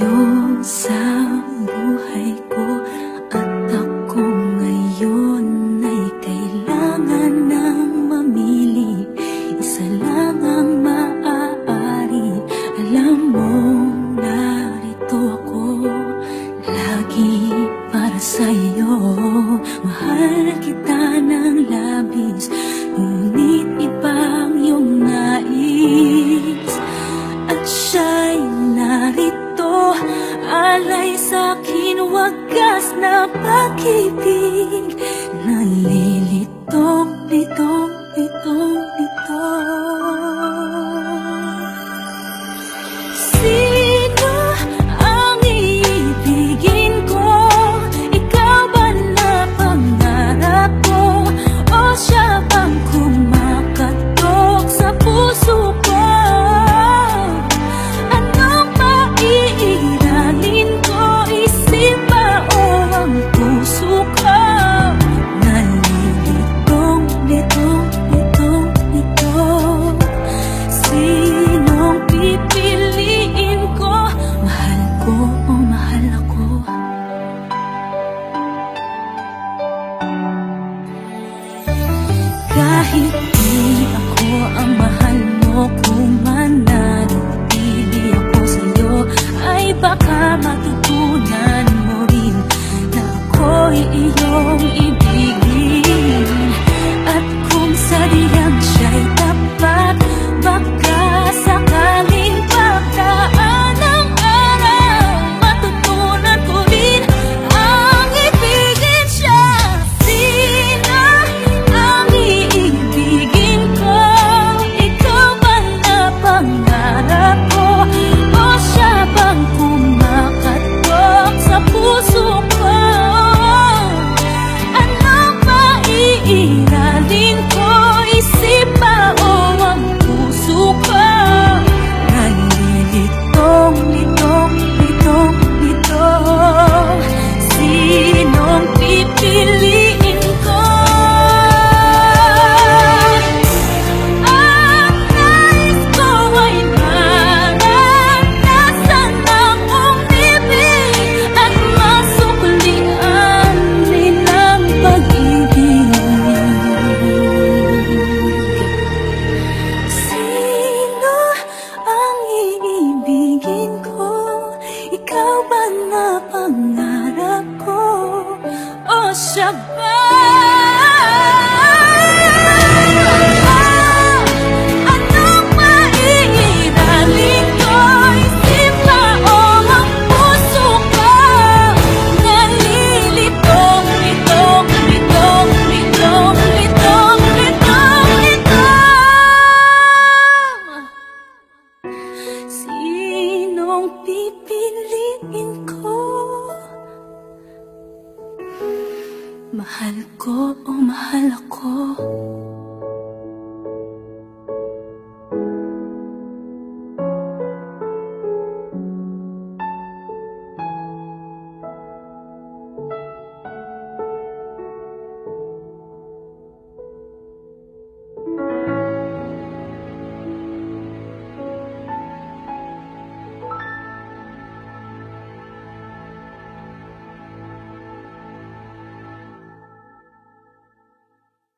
有三无害。Alay sa'kin wagas na pag-ibig. Nalilitong, litong, litong siya ba? Sinong pipiliin ko? Mahal ko o oh mahal ako.